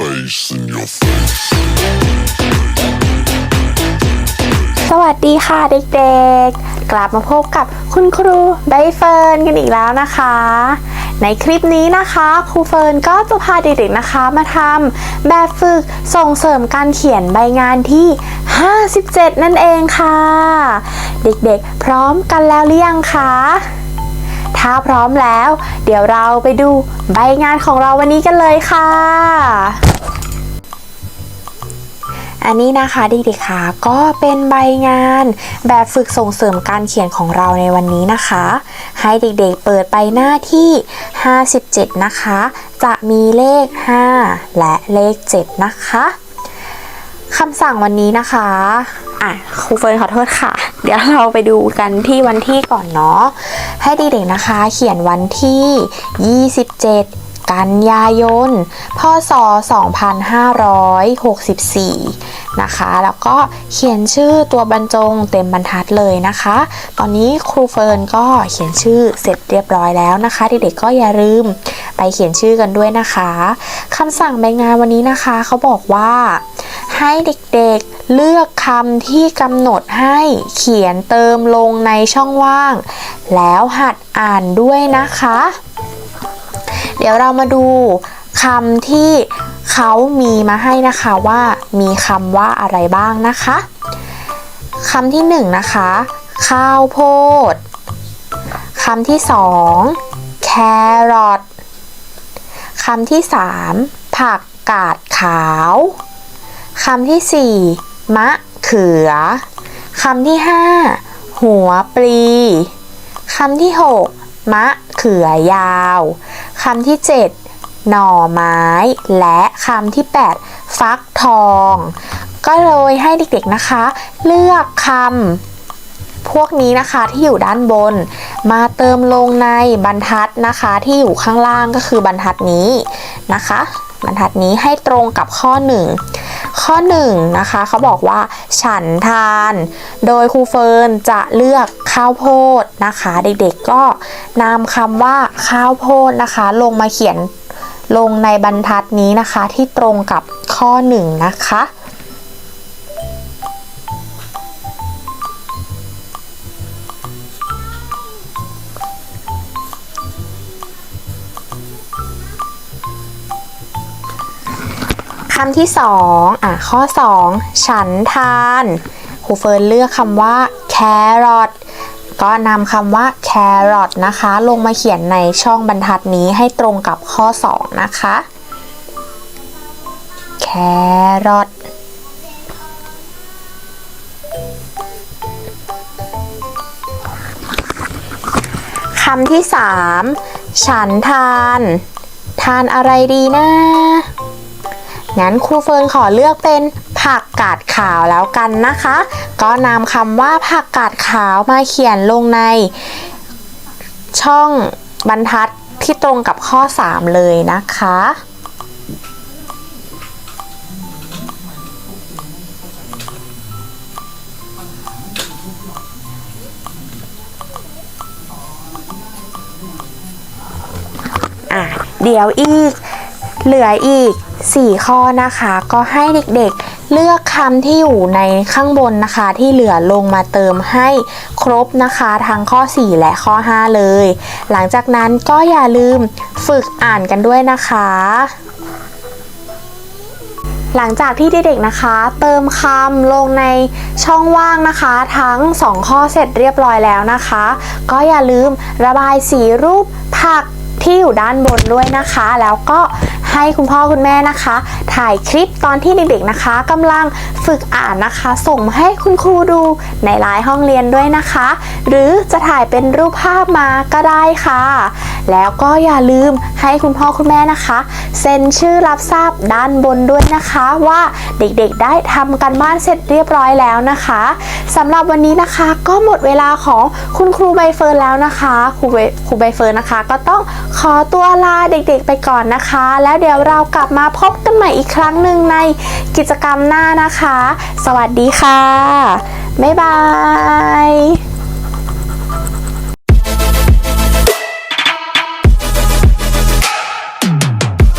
bass in your face. สวัสดีค่ะเด็กๆ กลับมาพบกับคุณครูใบเฟิร์นกันอีกแล้วนะคะ ในคลิปนี้นะคะครูเฟิร์นก็จะพาเด็กๆนะคะมาทำแบบฝึกส่งเสริมการเขียนใบงานที่ 57 นั่นเองค่ะ เด็กๆ พร้อมกันแล้วหรือยังคะถ้าพร้อมแล้ว เดี๋ยวเราไปดูใบงานของเราวันนี้กันเลยค่ะ อันนี้นะคะเด็กๆค่ะก็เป็นใบงานแบบฝึกส่งเสริมการเขียนของเราในวันนี้นะคะ ให้เด็กๆเปิดไปหน้าที่ 57 นะคะ จะมีเลข 5 และเลข 7 นะคะคำสั่งวันนี้นะคะ อะครูเฟิร์นขอโทษค่ะ เดี๋ยวเราไปดูกันที่วันที่ก่อนเนาะ ให้เด็กๆนะคะ เขียนวันที่ 27 กันยายน พศ 2564 นะคะ แล้วก็เขียนชื่อตัวบรรจงเต็มบรรทัดเลยนะคะ ตอนนี้ครูเฟิร์นก็เขียนชื่อเสร็จเรียบร้อยแล้วนะคะเด็กๆก็อย่าลืมไปเขียนชื่อกันด้วยนะคะคำสั่งใบงานวันนี้นะคะเขาบอกว่า ให้เด็กๆเลือกคำที่กำหนดให้เขียนเติมลงในช่องว่าง แล้วหัดอ่านด้วยนะคะ เดี๋ยวเรามาดูคำที่เขามีมาให้นะคะว่ามีคำว่าอะไรบ้างนะคะคำที่หนึ่งนะคะ ข้าวโพดคำที่สองแครอทคำที่สามผักกาดขาวคำที่สี่มะเขือ คำที่ห้าหัวปลี คำที่หก มะเขือยาวคำที่ 7 หน่อไม้ และคำที่ 8 ฟักทอง ก็เลยให้เด็กๆนะคะ เลือกคำพวกนี้นะคะที่อยู่ด้านบน มาเติมลงในบรรทัดนะคะที่อยู่ข้างล่างก็คือบรรทัดนี้นะคะ บรรทัดนี้ให้ตรงกับข้อ 1 ข้อ1นะคะเขาบอกว่า ฉันทาน โดยครูเฟิร์นจะเลือกข้าวโพดนะคะ เด็กๆก็นำคำว่าข้าวโพดนะคะ ลงมาเขียนลงในบรรทัดนี้นะคะที่ตรงกับข้อ 1 นะคะำที่สองอะข้อ2ฉันทานครูเฟิร์นเลือกคำว่า carrot ก็นำคำว่า carrot นะคะ ลงมาเขียนในช่องบรรทัดนี้ให้ตรงกับข้อ 2 นะคะ carrot คำที่ 3 ฉันทาน ทานอะไรดีนะ งั้นครูเฟิร์นขอเลือกเป็นผักกาดขาวแล้วกันนะคะ ก็นำคำว่าผักกาดขาวมาเขียนลงใน ช่องบรรทัดที่ตรงกับข้อ 3 เลยนะคะ อะ เดี๋ยวอีก เหลืออีก 4 ข้อนะคะ ก็ให้เด็กๆเลือกคำที่อยู่ในข้างบนนะคะ ที่เหลือลงมาเติมให้ครบนะคะ ทั้งข้อ 4 และข้อ 5 เลย หลังจากนั้นก็อย่าลืมฝึกอ่านกันด้วยนะคะหลังจากที่เด็กๆนะคะ เติมคำลงในช่องว่างนะคะ ทั้ง 2 ข้อเสร็จเรียบร้อยแล้วนะคะ ก็อย่าลืมระบายสีรูปผักที่อยู่ด้านบนด้วยนะคะ แล้วก็ ให้คุณพ่อคุณแม่นะคะ ถ่ายคลิปตอนที่เด็กๆนะคะกำลังฝึกอ่านนะคะ ส่งมาให้คุณครูดูในไลน์ห้องเรียนด้วยนะคะ หรือจะถ่ายเป็นรูปภาพมาก็ได้ค่ะ แล้วก็อย่าลืมให้คุณพ่อคุณแม่นะคะ เซ็นชื่อรับทราบด้านบนด้วยนะคะว่าเด็กๆได้ทำกันบ้านเสร็จเรียบร้อยแล้วนะคะสำหรับวันนี้นะคะก็หมดเวลาของคุณครูใบเฟิร์นแล้วนะคะครูใบครูใบเฟิร์นนะคะ ก็ต้องขอตัวลาเด็กๆไปก่อนนะคะ แล้วเดี๋ยวเรากลับมาพบกันใหม่อีกครั้งหนึ่งในกิจกรรมหน้านะคะ สวัสดีค่ะ บ๊ายบาย